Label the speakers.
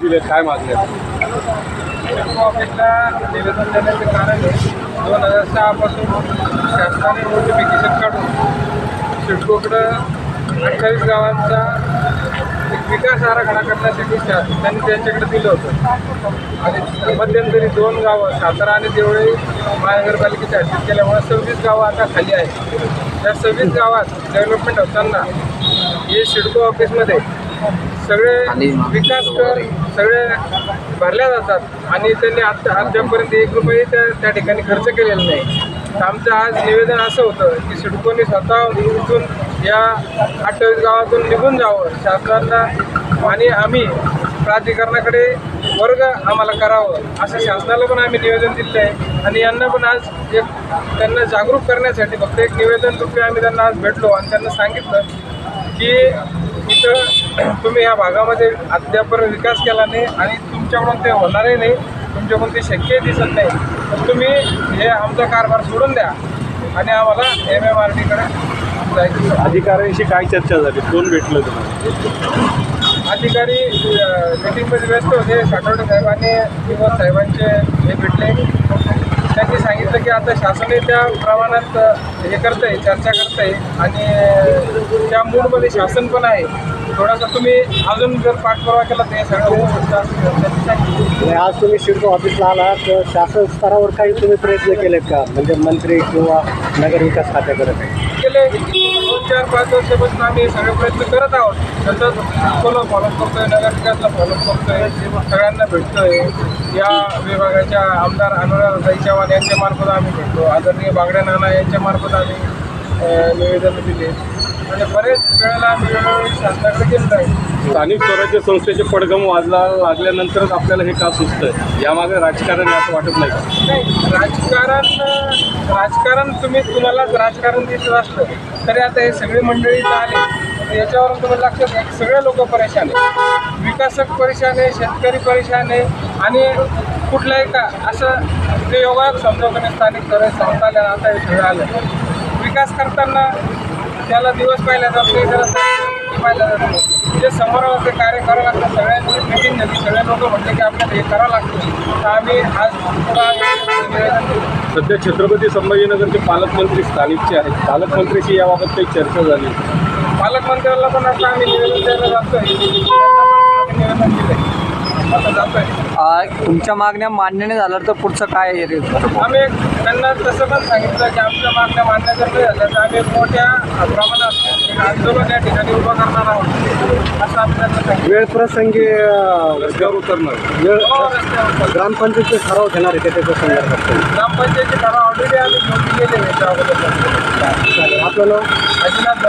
Speaker 1: दिले काय
Speaker 2: मागले ऑफिसला निवेदन देण्याचे कारण आहे दोन हजार सहापासून शासनाने नोटिफिकेशन काढून सिडकोकडं अठ्ठावीस गावांचा एक विकास आराखडा करण्यासाठी त्यांनी त्यांच्याकडे दिलं होतं. आणि मध्यंतरी दोन गावं सातारा आणि देवळी महानगरपालिकेच्या हद्दीत केल्यामुळे सव्वीस गावं आता खाली आहेत. त्या सव्वीस गावात डेव्हलपमेंट होताना हे सिडको ऑफिसमध्ये सगळे विकास कर सगळे भरल्या जातात. आणि त्यांनी आता अद्यापर्यंत एक रुपये त्या त्या ठिकाणी खर्च केलेला नाही. तर आमचं आज निवेदन असं होतं की सिडकोने स्वतः इथून या अठ्ठावीस गावातून निघून जावं. शासनाला आणि आम्ही प्राधिकरणाकडे वर्ग आम्हाला करावं असं शासनाला पण आम्ही निवेदन दिलं आहे. आणि यांना पण आज एक त्यांना जागरूक करण्यासाठी फक्त एक निवेदन रूपे आम्ही त्यांना आज भेटलो आणि त्यांना सांगितलं की इथं तुम्ही या भागामध्ये अद्यापर्यंत विकास केला नाही आणि तुमच्याकडून ते होणारही नाही. तुमच्याकडून ते शक्य दिसत नाही. तर तुम्ही हे आमचा कारभार सोडून द्या आणि आम्हाला एम एम आर टीकडे जायचं.
Speaker 1: अधिकाऱ्यांशी काय चर्चा झाली? कोण भेटलं तुम्हाला?
Speaker 2: अधिकारी मीटिंगमध्ये व्यस्त होते. साठवडे साहेब आणि दिवस साहेबांचे हे भेटले. त्यांनी सांगितलं की आता शासनही त्या प्रमाणात हे करतं आहे चर्चा करत आहे आणि त्या मूडमध्ये शासन पण आहे. थोडासा तुम्ही अजून जर पाठपुरावा केला तर हे सगळं होऊ शकतं
Speaker 3: आज तुम्ही शिरको ऑफिसला आलात तर शासन स्तरावर काही तुम्ही प्रयत्न केलेत का? म्हणजे मंत्री किंवा नगरविकास खात्याकडे काही?
Speaker 2: चार पाच वर्षापासून आम्ही सगळे प्रयत्न करत आहोत. तसंच सिडकोला फॉलोअप करतोय नगर विकासला फॉलोअप करतोय सगळ्यांना भेटतोय. या विभागाच्या आमदार अनुराधाई चव्हाण यांच्या मार्फत आम्ही भेटतो आदरणीय बागड्या नाना यांच्या मार्फत आम्ही निवेदन दिले. आणि बरेच वेळेला आम्ही वेळोवेळी शासनाकडे गेलो आहे.
Speaker 1: स्थानिक स्वराज्य संस्थेचे पडगम वाजला लागल्यानंतरच आपल्याला हे का सुचतं यामागे राजकारण असं वाटत नाही का?
Speaker 2: नाही राजकारण राजकारण तुम्ही तुम्हाला राजकारण दिसत असलं तरी आता हे सगळी मंडळी आले. याच्यावर याच्यावरून तुम्हाला लक्षात घ्या की सगळे लोक परेशान आहे विकासक परेशान आहे शेतकरी परेशान आहे आणि कुठलाही का असं ते योगायोग समजावं की नाही स्थानिक स्वराज्य संस्थाला आता हे सगळं आलं. विकास करताना त्याला दिवस पाहिला जातो त्याला पाहिला जात जे समोर ते कार्य करावं लागतं सगळ्यांची मिटिंग झाली. सगळे लोक म्हटले की आपल्याला हे करावं लागतं. तर आम्ही आज पुन्हा.
Speaker 1: सध्या छत्रपती संभाजीनगरचे पालकमंत्री स्थानिकचे आहेत पालकमंत्र्याशी याबाबत काही चर्चा झाली.
Speaker 2: पालकमंत्र्याला पण आता आम्ही निवेदन द्यायला जातोय. त्यांना पण आम्ही निवेदन दिलंय. आता जातोय.
Speaker 4: आ, तुमच्या मागण्या मान्य नाही झाल्या तर पुढचं काय आहे रे?
Speaker 2: आम्ही त्यांना तसं पण सांगितलं की आमच्या मागण्या मान्य जर नाही झाल्या तर आम्ही मोठ्या प्रमाणात आंदोलन या ठिकाणी उभं करणार आहोत असं आम्ही त्यांना सांगितलं
Speaker 3: वेळ प्रसंगी
Speaker 1: रस्त्यावर उतरणार.
Speaker 3: वेळ
Speaker 2: हो,
Speaker 3: ग्रामपंचायतचे ठराव घेणार आहे त्याच्या संदर्भात
Speaker 2: ग्रामपंचायतचे ठराव ऑलरेडी आम्ही घेऊन गेलेले याच्या अगोदर.
Speaker 3: चालेल आपलं नाव?
Speaker 2: अजिनाथ